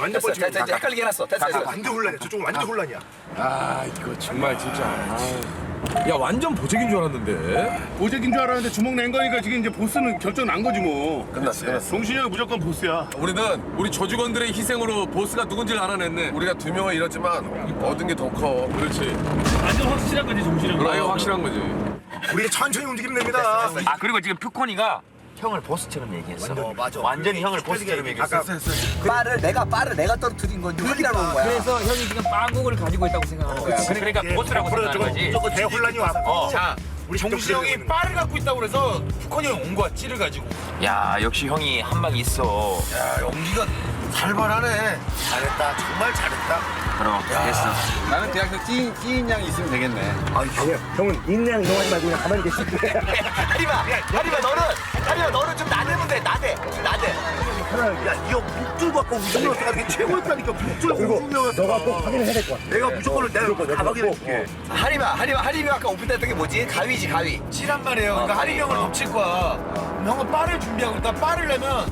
완전 됐어, 뻘쭘해. 됐어, 이제 헷갈리게 해놨어. 됐어, 됐어. 완전 혼란이야. 저쪽은 완전 혼란이야. 아 이거 정말 진짜. 아. 야 완전 보색인 줄 알았는데. 보색인 줄 알았는데 주먹 낸 거니까 지금 이제 보스는 결정 난 거지 뭐. 끝났어, 끝났어. 동신이 형이 무조건 보스야. 우리는 우리 조직원들의 희생으로 보스가 누군지를 알아냈네. 우리가 두 명은 잃었지만 얻은 게 더 커. 그렇지. 완전 확실한 거지 정신은. 아 이거 확실한 거지. 우리가 천천히 움직이면 됩니다. 아 그리고 지금 퓨코니가 형을 보스처럼 얘기했어. 어, 맞아. 완전히 형을 보스처럼 얘기했어. 아까 빠를 내가 빠를 내가 떨어뜨린 건지 확인하러 온 거야. 그래서 형이 지금 빵국을 가지고 있다고 생각하는 거야. 그러니까 보스라고 생각하는 거지. 무조건 대혼란이 왔고. 어. 자, 우리 정신 형이 빠를 갖고 있다고 그래서 형이 온 거야 찌를 가지고 야 역시 형이 한방 있어. 야 연기가 살벌하네 잘했다. 정말 잘했다. 그럼 됐어. 나는 그 찐, 찐 양이 있으면 되겠네. 아니, 형은 인내양 이동하지 말고 그냥 가만히 계실게. 하리마, 하리마 너는 하리마 너는 좀 나대면 돼. 나대, 나대. 야, 이형 빅줄 갖고 우승이었다가 이게 최고였다니까. 빅줄 우승이었다. 너가 꼭 확인을 해야 될 것 같아. 내가 무조건 내가 다 확인해줄게. 하리마, 하리마, 하리마 아까 오픈됐던 게 뭐지? 가위지 가위. 찌란 말이에요 그러니까 어, 하림 형을 어. 덮칠 거야 형은 빠를 준비하고 있다 빠를 내면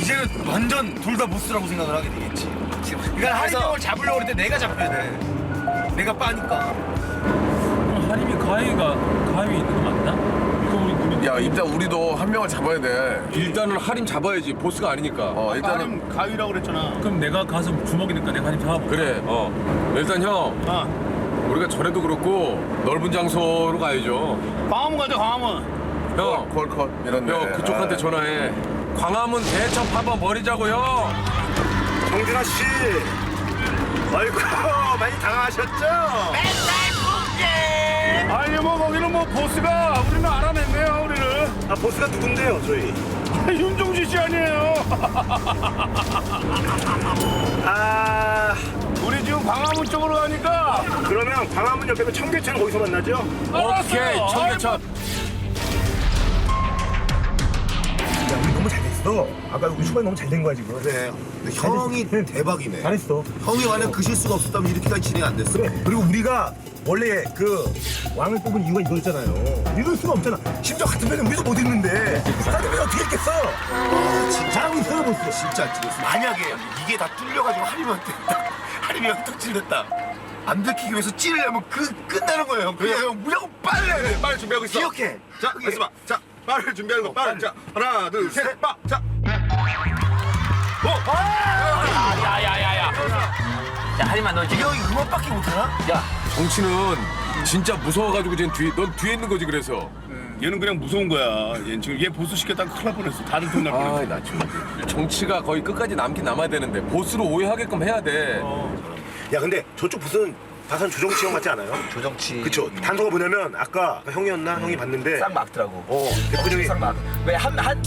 이제는 완전 둘 다 보스라고 생각을 하게 되겠지 지금 그러니까 하림 그래서 형을 잡으려고 그럴 때 내가 잡혀야 돼 내가 빠니까 하림이 가위가 가위 있는 거 맞나? 야 일단 우리도 한 명을 잡아야 돼. 일단은 할인 잡아야지 보스가 아니니까. 어 일단은 나는 가위라고 그랬잖아. 그럼 내가 가서 주먹이니까 내가 하림 잡아볼게. 그래. 어. 일단 형 아, 우리가 전에도 그렇고 넓은 장소로 가야죠. 광화문 가자 광화문. 형. 콜콜 이런 데. 형 그쪽한테 전화해. 광화문 대첩 한번 버리자고요. 정준하 씨. 아이고, 많이 당하셨죠? 아니 뭐 거기는 뭐 보스가 우리는 알아냈네요. 아, 보스가 누군데요, 저희? 윤종신 씨 아니에요. 아, 우리 지금 광화문 쪽으로 가니까. 그러면 광화문 옆에 그 청계천 거기서 만나죠? 오케이 알았어요. 청계천. 됐어. 아까 우리 초반에 너무 잘 된 거야, 지금. 그래 형이 대박이네 잘했어. 형이 만약 그 실수가 없었다면 이렇게까지 진행 안 됐어 그래. 그리고 우리가 원래 그 왕을 뽑은 이유가 이거였잖아요. 읽을 수가 없잖아. 심지어 같은 편에 우리도 못 읽는데 사람들이 어떻게 읽겠어? 아, 진짜 잘하고 있어요, 보스. 진짜 찌렸어 만약에 이게 다 뚫려가지고 하림한테 하림이 형 턱질됐다 안 들키기 위해서 찌르려면 그 끝나는 거예요 그냥 형 무조건 빨래 빨리 준비하고 있어. 기억해 자, 있어봐. 자, 빠를 준비하는 거 빠를. 자, 하나, 둘, 셋, 빠. 자. 야야야야. 야 하리마 너 지금 형이 그것밖에 못하나? 야 정치는 진짜 무서워가지고 지금 뒤에 넌 뒤에 있는 거지 그래서. 얘는 그냥 무서운 거야. 얘 지금 얘 보스 시켰다가 큰일 날 뻔했어. 다른 돈날 뻔했어. 아나 좀. 정치가 거의 끝까지 남긴 남아야 되는데 보스로 오해하게끔 해야 돼. 야, 근데 저쪽 보스는 다산 조정치 형 같지 않아요? 조정치. 그쵸. 단서가 뭐냐면 아까 형이었나? 형이 봤는데 싹 막더라고. 어, 대표님이 싹 막. 왜한 한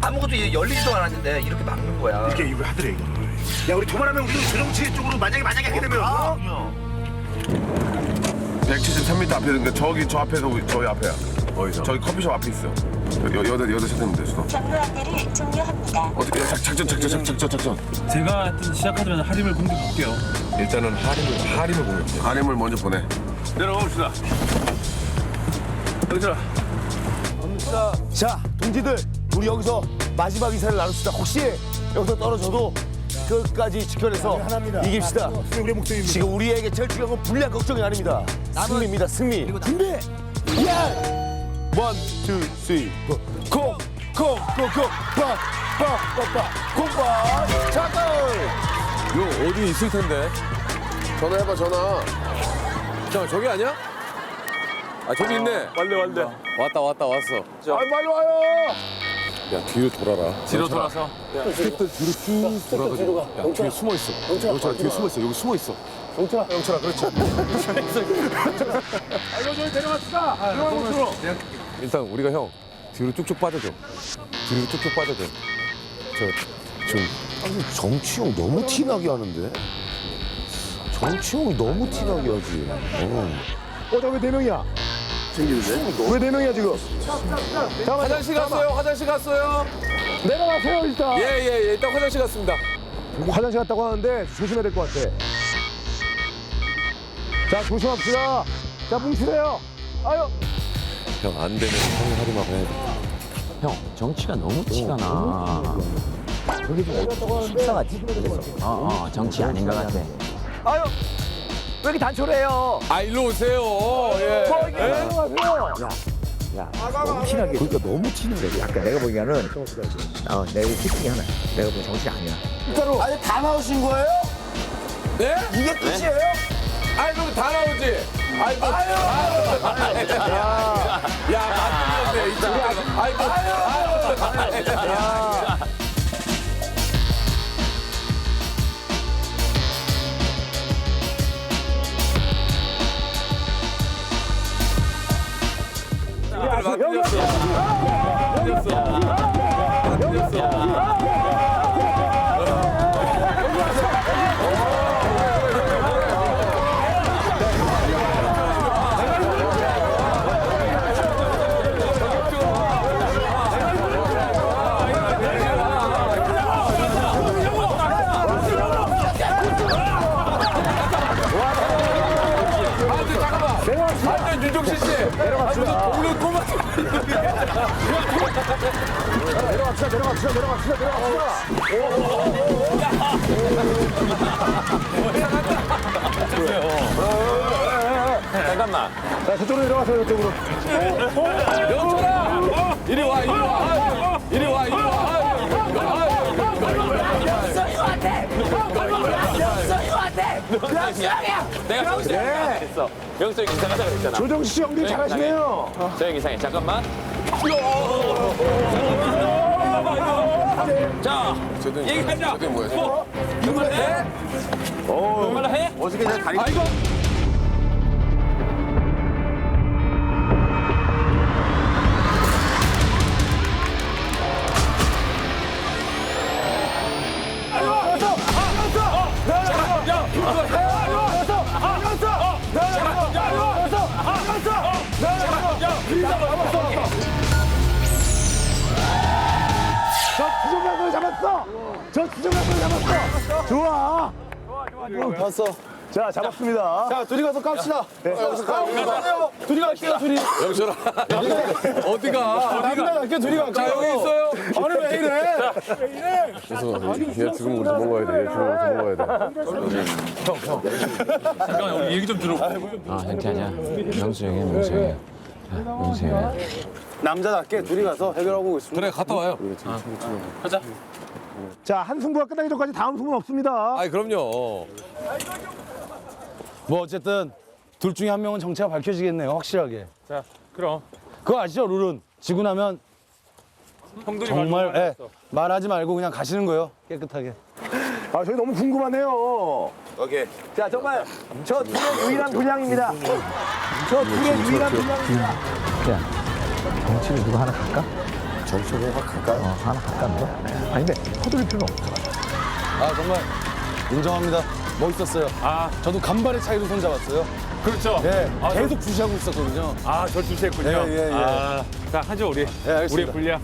아무것도 열리지도 않았는데 이렇게 막는 거야. 이렇게 이거 하더래, 이거. 야, 우리 도발하면 우리도 조정치 쪽으로 만약에 만약에 하게 되면 어? 173m 앞에 있는데 저기 저 앞에서 우리- 저희 앞에야. 어디서? 저기 커피숍 앞에 있어. 여, 여덟 여덟 시면 돼 수도. 경로 안내를 종료합니다. 어떻게 작- 작전 작전 작전 작전 작전. 제가 하여튼 시작하자마자 하림을 공격할게요. 일단은 할인을 할인을 공격해. 아님을 먼저 보내. 내려가봅시다. 여기서 자, 동지들, 우리 여기서 마지막 인사를 나눕시다. 혹시 여기서 떨어져도 끝까지 지켜내서 이깁시다. 우리 목소리입니다. 지금 우리에게 제일 중요한 건 불리한 걱정이 아닙니다. 승리입니다, 승리. 준비! 야! 원, 투, 쓰리, 포. 콩, 콩, 콩, 콩, 빠, 빠, 빠, 빠, 콩빠, 잠깐! 이거 어디 있을 텐데. 전화해봐 전화. 자 저기 아니야? 아 저기 있네. 왔네, 왔네. 왔다 왔다 왔어. 아, 빨리 와요! 야 뒤로 돌아라. 뒤로 돌아서. 스태프들 뒤로 쭉 돌아가지고. 야 뒤에 숨어 있어. 영철아 뒤에 숨어 있어. 여기 숨어 있어. 영철아. 영철아 그렇지. 일단 우리가 형 뒤로 쭉쭉 빠져줘. 뒤로 쭉쭉 빠져줘. 저 지금 정치형 너무 티나게 하는데? 정치형이 너무 티나게 하지. 어. 어, 저왜 네 명이야? 챙기는데? 왜 네 명이야, 지금? 화장실 갔어요. 화장실 갔어요. 내려가세요, 일단. 예예 예, 일단 화장실 갔습니다. 화장실 갔다고 하는데 조심해야 될 것 같아. 자, 조심합시다. 자, 뭉치세요. 아유. 형 안 되면 형이 하리만 해야겠다. 형 정치가 너무 티가 나. 어, 어, 정치 아닌 것 같아. 아유 왜 이렇게 단촐해요? 아 일로 오세요. 예. 너무 친하게. 그러니까 너무 친하게. 약간 내가 보기에는 어, 내가 키팅이 하나. 내가 보기엔 정치 아니야. 아니 다 나오신 거예요? 네? 이게 끝이에요? 아이 그럼 다 나오지. 아이 뭐. 아유. 야, 맞네. 이 친구. 아이 뭐. 아유. 야. 완전 내려갑시다 내려갑시다 내려갑시다 잠깐만. 자 저쪽으로 내려가세요 저쪽으로 영철아. 이리 와, 이리 와. 이리 와, 이리 와. 내가 정수야. 했어. 영철이 이상하다 그랬잖아. 조정식 씨 형님 잘하시네요 저 형 이상해. 잠깐만. 자, 얘기하자. 뭐? 정말 해? 정말 해? 어저께 다리 아이고. 주정각을 잡았어 저 주정각을 잡았어 좋아 봤어. 자 잡았습니다 자 둘이 가서 깝시다 여기서 까 둘이 갈게요 둘이 영철아. 어디가? 남자 갈게요 둘이 갈게요 자, 여기 있어요. 아니 왜 이래 얘 지금 우리 도망가야 돼. 얘 지금 도망가야 돼. 잠깐 우리 얘기 좀 들어. 어, 정치하자. 명수 형이 명수 형이. 명수 형이. 남자답게 둘이 가서 해결하고 있습니다. 그래, 갔다 와요. 자. 한 승부가 끝나기 전까지 다음 승부는 없습니다. 아이, 그럼요. 뭐 어쨌든 둘 중에 한 명은 정체가 밝혀지겠네요 확실하게. 자, 그럼. 그거 아시죠 룰은? 지고 나면 형들이 정말 예, 말하지 말고 그냥 가시는 거예요 깨끗하게. 아 저희 너무 궁금하네요. 오케이. 자 정말 저 둘의 유일한 분량입니다. 저 둘의 유일한 분량입니다. 정치를 누가 하나 갈까? 정치로 갈까요? 어, 하나 갈까 누가? 아니 근데 서두를 필요는 없어. 아 정말 인정합니다 멋있었어요 아, 저도 간발의 차이로 손잡았어요 그렇죠. 네 아, 계속 주시하고 있었거든요 아, 절 주시했군요. 예, 예, 예. 아, 자, 하죠, 우리. 예, 알겠습니다. 우리의 분량.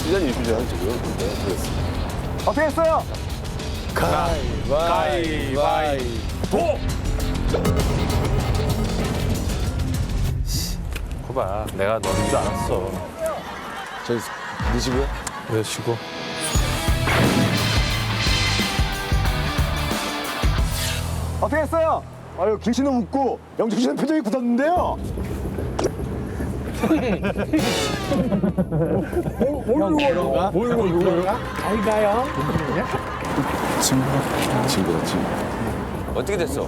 시간이 한 지금. 그랬어. 어떻게 했어요? 가위바위보! 거봐, 내가 너인 줄 알았어. 저희 미시고요. 왜 쉬고? 어떻게 했어요? 아유 김 씨는 웃고 영준 씨는 표정이 굳었는데요 어떻게 됐어?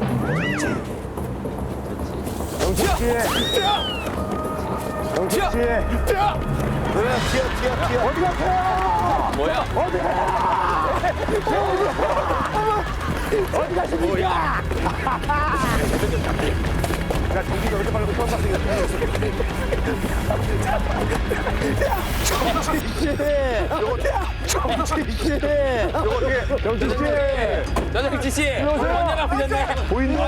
뭐야? 정치 씨. 언제나 풀렸네. 보이네요.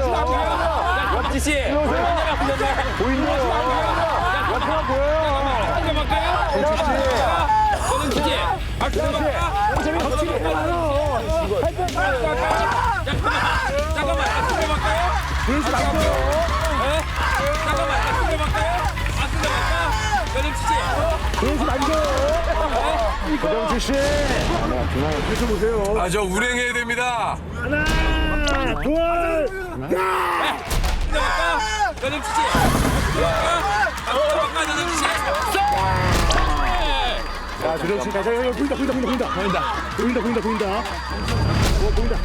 역지 씨. 언제나 풀렸네. 보이네요. 옆에가 보여요. 한대 맞게. 정치 저는 기지. 아, 그래 맞다. 씨. 재미 거치기 많아요. 할거 잠깐만. 잠깐만. 한대 맞게. 그러지 마세요. 어? 잠깐만. 한대 맞게. 한대 맞게. 저는 기지. 그러지 마세요. 정치 씨. 하나, 보세요. 아, 저 우행해야 됩니다. 하나, 둘, 하나. 한대 맞게. 저는 기지. 자, 조정치 가자. 여기 보인다, 보인다, 보인다, 보인다. 보인다, 보인다, 보인다, 보인다. 어, 보인다.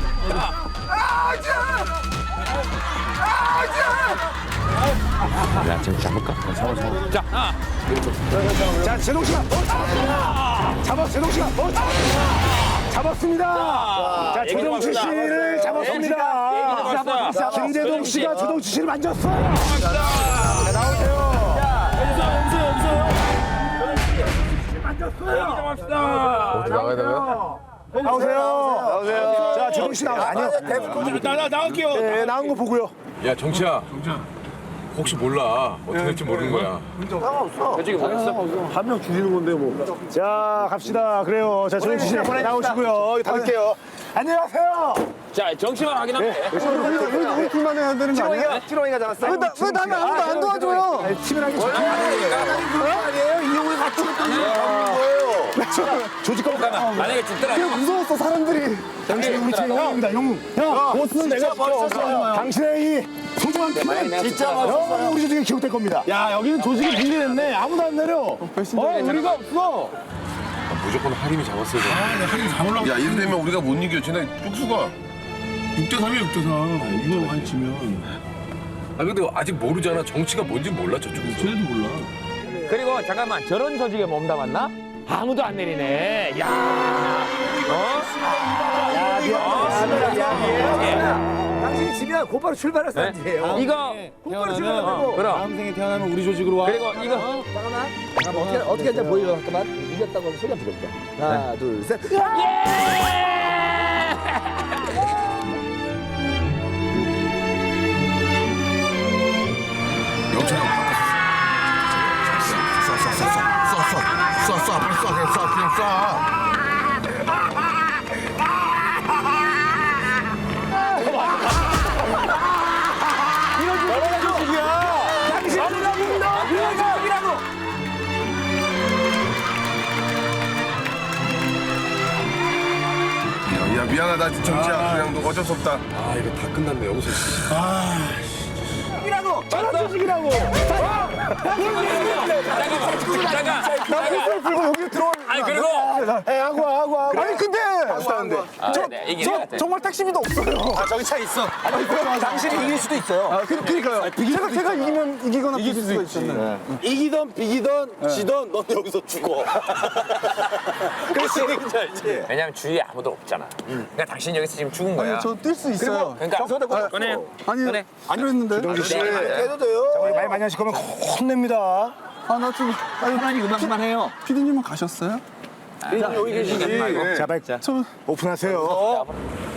야 지금 잡을까? 자. 자, 제동 씨가 어, 잡아, 제동 씨가 어, 잡았습니다. 자, 조정치 씨를 잡았습니다. 김재동 씨가 조정치 씨를 만졌어요. 자. 어디 나가야 되나요? 나오세요. 나오세요. 자, 조정 씨 나와. 아니요. 나, 나 나갈게요. 네, 나온 거 보고요. 야 정치야. 혹시 몰라 어떻게 될지 모르는 거야. 한명 주시는 건데 뭐. 자, 갑시다. 그래요. 자, 조정 씨 나오시고요. 닫을게요. 안녕하세요. 자, 정치만 확인할게. 우리 팀만 해야 되는 거 아니에요? 찌렁이가 잡았어. 왜, 나, 왜 나는 아무도 안 도와줘요? 좋아 이용을 같이 조직법 만약에 진짜라. 무서웠어 사람들이. 당신이 우리 팀의 영웅입니다 영웅. 야, 보스는 내가 지켜. 당신의 이 소중한 팀은 진짜 영원히 우리 조직에 기억될 겁니다. 야, 여기는 조직이 붕괴됐네. 아무도 안 내려. 어, 우리가 없어. 무조건 하림이 잡았어야 돼. 한이 다 올라. 야 이래 되면 우리가 못 이겨 쟤네 쪽수가 6대 3이야 6대 3. 이거 한 치면 아 근데 아직 모르잖아. 정치가 뭔지 몰라 저쪽에서. 쟤네도 몰라. 그리고 잠깐만 저런 조직에 몸 담았나? 아무도 안 내리네. 야. 어? 야, 미안, 미안, 미안, 미안. 당신이 지면 곧바로 출발할 네? 사람들이에요. 이거 곧바로 출발하고. 그럼 생에 태어나면 우리 조직으로 와. 그리고 이거 잠깐만. 잠깐만, 어떻게, 어떻게 할지 보여줘. 잠깐만. 이겼다고 하면 소리 한번 들어보자. 하나, 둘, 셋. 영철이 형 싸, 발 쏴, 그냥 쏴, 그냥 쏴. 이런 싸. 미안하다, 정치야. 아. 그냥 너 어쩔 수 없다. 아 이거 다 끝났네 여기서. 아. 어, 빨간 소식이라고. 잠깐, 잠깐, 잠깐. 나 빗을 불고 여기 들어와. 아니 그리고 에 하고 하고 하고. 아니 근데 아, 네, 이게 저 정말 택시비도 없어요. 아 저기 차 있어. 당신이 이길 수도 있어요. 아 그, 그러니까요. 제가 제가 이기면 이기거나 이길 수도 있잖아요. 이기던 비기던 지던 넌 여기서 죽어. 그렇지. 왜냐면 주위에 아무도 없잖아. 그러니까 당신 여기서 지금 죽은 거야. 뛸수 있어요. 그러니까 꺼내. 아니 꺼내. 안 그랬는데. 해도 돼요. 말 많이 하실 거면 혼냅니다. 아 나 좀. 아니 음악만 해요. 피디님은 가셨어요? 여기 계시지. 자, 빨리 저 오픈하세요.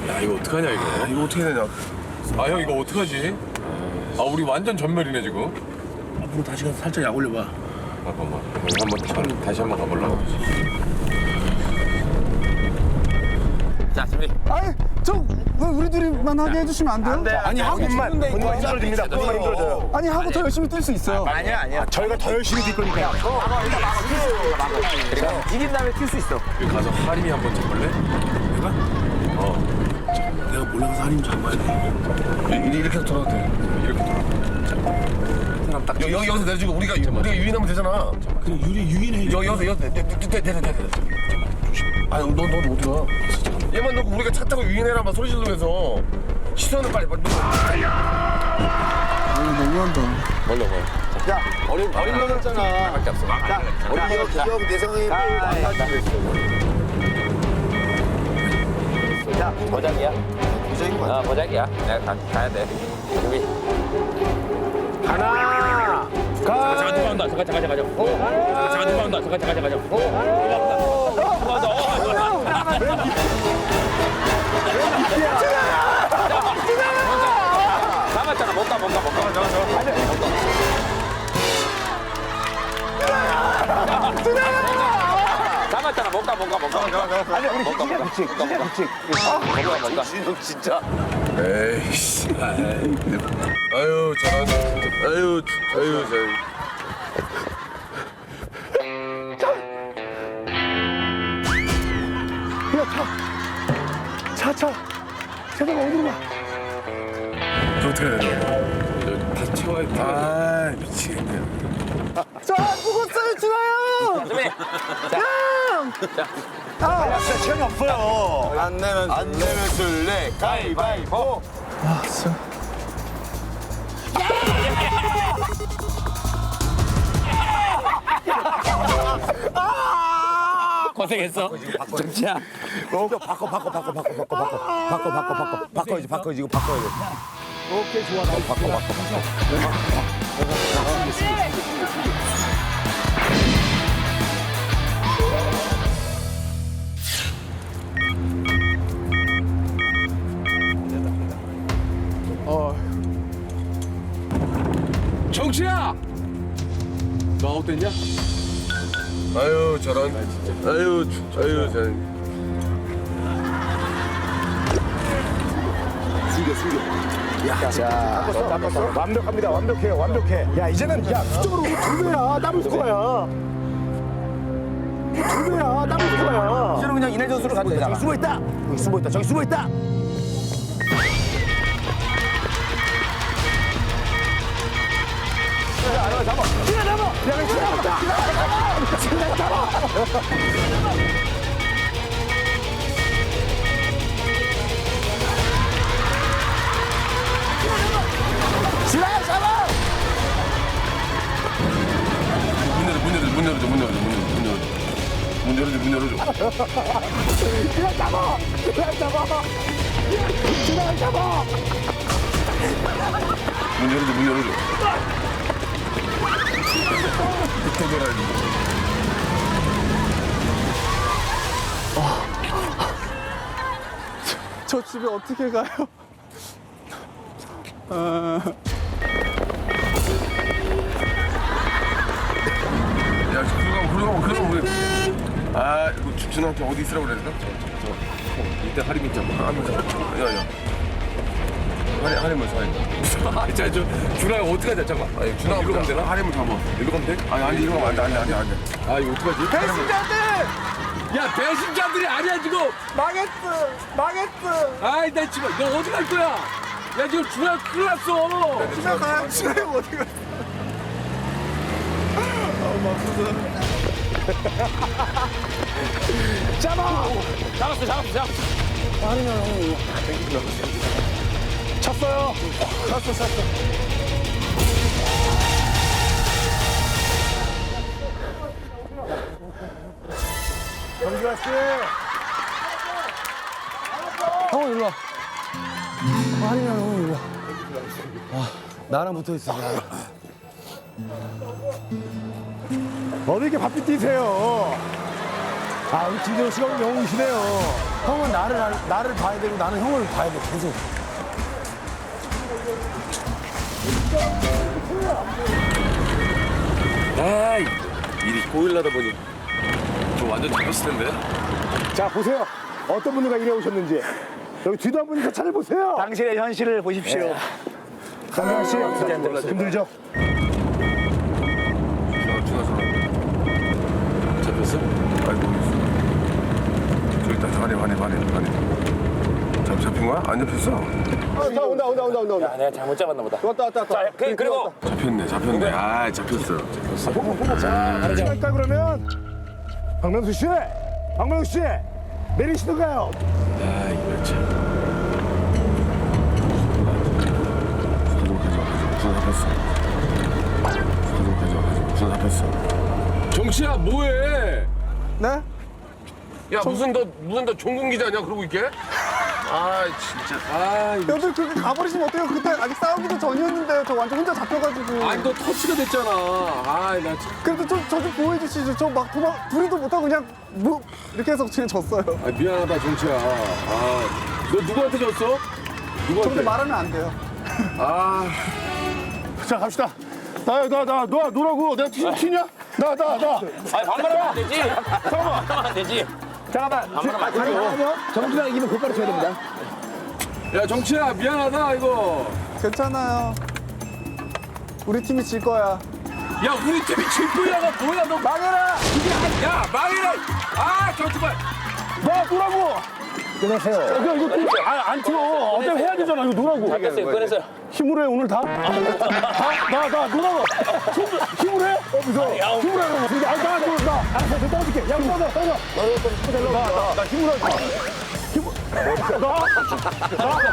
야 이거 어떡하냐 이거. 이거 어떻게 되냐 아 형 이거 어떡하지? 아 우리 완전 전멸이네 지금. 앞으로 다시 가서 살짝 약 올려봐. 잠깐만. 한번 다- 다시 한번 가볼라. 자, 준비. 아니 저왜 우리 둘이만 하게 해주시면 안 돼요? 아니 하고 본인만 본인만 힘들어집니다. 본인만 힘들어져요. 아니 하고 더 열심히 뛸 수 있어요. 아니야, 아니야. 저희가 더 열심히 뛸 거니까요. 이긴 다음에 뛸수 있어. 여기 가서 하림이 한번 잡을래? 내가 몰라서 한임 잡아야 돼. 이- 이렇게 해서 돌아도 돼 이렇게 돌아. 사람 딱. 여, 여기 여기서 내려주고 우리가 우리가 유인하면 되잖아 그냥 유리 유인해. 여기 여기서 여기서 내- 내- 내- 내려 내려 내려 아니 너너 어디 가 얘만 놓고 우리가 차 타고 유인해라 막 소리 지르면서 시선을 빨리 빨리 멀려 멀려. 어린 어린 거였잖아. 밖에 없어. 자, 어린 거 기억 내성이 자, 보자기야. 어, 보자기야. 내가 가, 가야 돼. 준비. 하나, 가. 잠깐 누가 온다. 잠깐 잠깐 잠깐. 어. 잠깐 누가 온다. 잠깐 잠깐 잠깐. 어. 누가 온다. 누가 온다. 뭔가 뭔가 저거 저거 아니 잡았잖아 뭔가 뭔가 뭔가 뭔가 아니 우리 뭔가 기자 뭔가 규칙 기자 규칙 뭔가 뭔가 진욱 진짜 에이씨 아유 잘하네 진짜. 아유 주- 아유 잘 야차차차 제발 어디로 가? 어떻게 해야 되나 아 미치겠네. 자, 죽었어요, 준아요! 아, 진짜 시간이 없어요. 안 내면 안 내면 술래 가위바위보. 고생했어. 정치야. 어, 바꿔 바꿔 바꿔 바꿔 바꿔 바꿔 바꿔 바꿔 바꿔 바꿔 바꿔야지 바꿔야지 이거 바꿔야 돼. 오케이, 좋아. 나 바꿔 바꿔 바꿔. 정치야. 너 아웃됐냐? 아유 저런. 아유 주- 아유 저. 자, 닦았어. 완벽합니다. 완벽해요. 완벽해. 야, 이제는 야, 수적으로 두 배야. 더블 스코어야. 두 배야. 더블 스코어야. 이제는 그냥 이날 전술로 가도 되잖아. 숨어 있다. 여기 숨어 있다. 저기 숨어 있다. 문 열어줘 문 열어줘 문 열어줘. 문 열어줘 문 열어줘. 또 돌아야지. 저 집에 어떻게 가요? 야, 아, 이거 주- 준한테 어디 있으라고 그랬나? 저, 저, 저, 이때 할인 있잖아. 아, 맞아. 야, 야. 할인, 할인물 사야 아, 자, 저 준아 어떡하자 잠깐. 아니, 준아 일로 가면 되나? 할인물 잡아. 일로 가면 돼? 아니, 아니, 이거 안 돼, 안 돼, 안 돼, 안 돼. 아 이거 어떡하지? 배신자들! 야 배신자들이 아니야 지금. 망했어. 망했어. 아이 나 지금 너 어디 갈 거야? 야 지금 준아 큰일 났어. 지나가. 지나가 어디 가? 잡아. 잡았어, 잡았어, 잡았어. 쳤어요. 쳤어, 쳤어. 정규아 씨. 형은 일로 와. 할인아 형은 일로 와. 아, 나랑 붙어 있어. 어디 이렇게 바삐 뛰세요? 아, 우리 김재호 씨가 오늘 영웅이시네요. 형은 나를 알- 나를 봐야 되고 나는 형을 봐야 돼 계속. 아이 일이 고일라다 보니 저 완전 잡혔을 텐데. 자, 보세요. 어떤 분들과 일해 오셨는지. 여기 뒤도 한 분이 더 찾아보세요. 당신의 현실을 보십시오. 강경 씨, 힘들죠? 반해 반해 반해 잡힌 거야? 안 잡혔어? 아, 온다 온다 온다 온다 온다. 야, 내가 잘못 잡았나 보다. 왔다 왔다 왔다. 자, 그, 그리고 잡혔네 잡혔네 아 잡혔어 잡혔어 보고 보고 자 시간 있다 그러면 박명수 씨, 박명수 씨 내리시던가요? 아 이거 참 정치야 뭐해? 네? 야, 무슨 너, 무슨 너 종군 기자냐? 그러고 있게? 아, 진짜. 아 이거. 여들 그렇게 가버리시면 어때요? 그때 아직 싸우기도 전이었는데 저 완전 혼자 잡혀가지고 아니 너 터치가 됐잖아. 아나 참. 그래도 좀 저 좀 보호해 주시죠 저 막 도망 둘이도 못하고 그냥 뭐 이렇게 해서 그냥 졌어요 아 미안하다 정치야. 아너 누구한테 졌어? 누구한테? 저도 말하면 안 돼요 아. 자 갑시다 나나나너 노라고 내가 튀, 튀냐? 나 나 나 아니 반말하면 안 되지. 반말하면 안 되지. 잠깐만 안 되지. 정준아 이기면 곧바로 쳐야 됩니다. 야 정치야 미안하다 이거. 괜찮아요 우리 팀이 질 거야 야 우리 팀이 질뿐이야가 뭐야 너 망해라. 이게 야 망해라. 아 정치발. 너 야, 노라고! 끊으세요. 이거, 이거, 끊- 아, 안 튀어. 어차피 해야 되잖아. 이거 노라고. 됐어요. 꺼냈어요. 힘으로 해, 오늘 다? 다? 나, 나, 노라고. 힘, 힘으로 해? 어, 무서워. 힘으로 해, 아니, 나, 나, 나. 알았어, 저 떨어질게. 야, 떨어져, 떨어져. 나, 나, 나 힘으로 해. 힘으로. 나?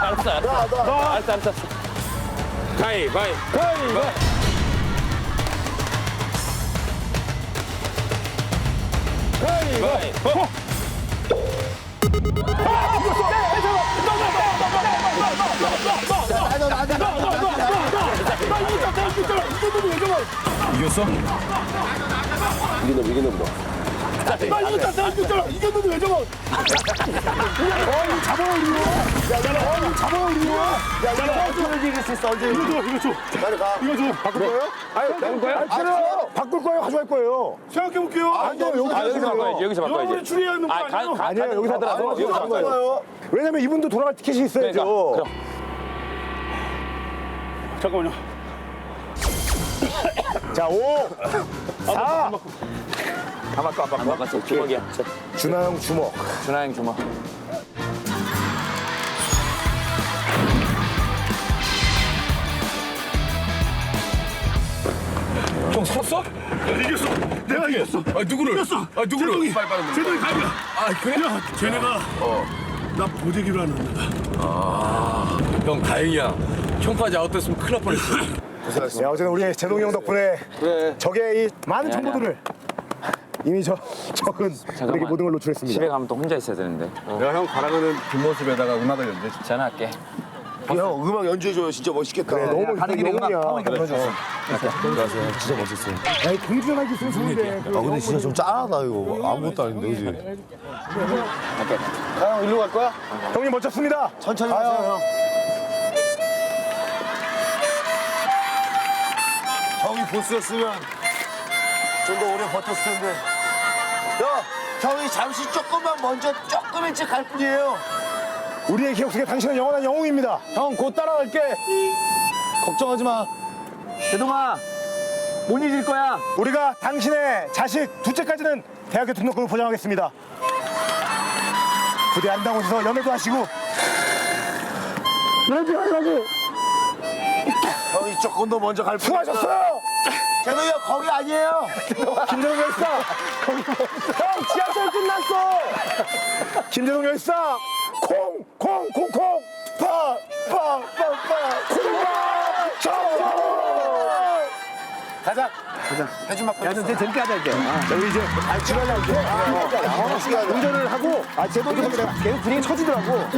알았어, 알았어. 알았어, 알았어. 가위, 가위. 가위, 가위. 가위, 가위. 어? 이겼어? 이기는 이기는 뭐. 나 이겼다, 나 이겼잖아. 이겼는데 왜 저거? 어, 이거 잡아요, 이거. 야, 야, 어, 이거 잡아요, 이거. 야, 야, 언제 이길 수 있어, 언제. 이거 줘, 이거 줘. 이거 줘. 바꿀 거예요? 아유, 바꿀 거예요? 아, 싫어요. 바꿀 거예요, 가져갈 거예요. 생각해볼게요. 안 돼요, 여기서 아, 바꿔야지, 여기서 바꿔야지. 아, 가? 가, 여기서 아니에요, 여기서 바꿔요. 왜냐면 이분도 돌아갈 티켓이 있어야죠. 그러니까. 잠깐만요. 자, 5, 4. 안 바꿔, 안 바꿔. 바꿨어, 주먹이야. 준하 형 주먹. 준하 형 주먹. 형 섰어? 이겼어. 내가 이겼어. 아 누구를? 이겼어. 아 누구를? 제동이. 빨리 빨리. 제동이 가위야. 아 그래? 야, 쟤네가 나 보재기로 하는 거다. 형 다행이야. 형까지 아웃됐으면 큰일 날 뻔했어. 야, 어제는 우리 제동이 형 덕분에 적의 이 많은 정보들을 이미 저 적은 우리에게 모든 걸 노출했습니다. 집에 가면 또 혼자 있어야 되는데. 내가 형 가라가는 뒷모습에다가 음악을 연주해 줄게. 전화할게. 형 음악 연주해줘요. 진짜 멋있겠다. 그래, 너무 가는 길에 음악 아, 야, 이 공주전화기 있으면 좋은데. 아 근데 진짜 좀 짠하다 이거. 아무것도 아닌데 그지? 형, 일로 갈 거야? 형님 멋졌습니다. 천천히 가세요 형. 형이 보스였으면 좀 더 오래 버텼을 텐데. 야, 형이 잠시 조금만 먼저 조금 일찍 갈 뿐이에요. 우리의 기억 속에 당신은 영원한 영웅입니다. 형, 곧 따라갈게. 걱정하지 마. 대동아, 못 잊을 거야. 우리가 당신의 자식 둘째까지는 대학교 등록금을 보장하겠습니다. 부대 안 당 오셔서 연애도 하시고 연애도 하려고 형이 조금 더 먼저 갈 뿐이야. 수고하셨어요. 제동이 형 거기 아니에요. 김재동 열사. 뭐- 형 지하철 끝났어. 김재동 열사. 콩, 콩, 콩, 콩. 파, 파, 파, 파. 콩파. 정. 가자. 해준 막 야, 너 되게 재밌게 하자, 이제. 자, 우리 이제 아, 지나려고 이제 운전을 하고 아, 제동이 계속 분위기 처지더라고.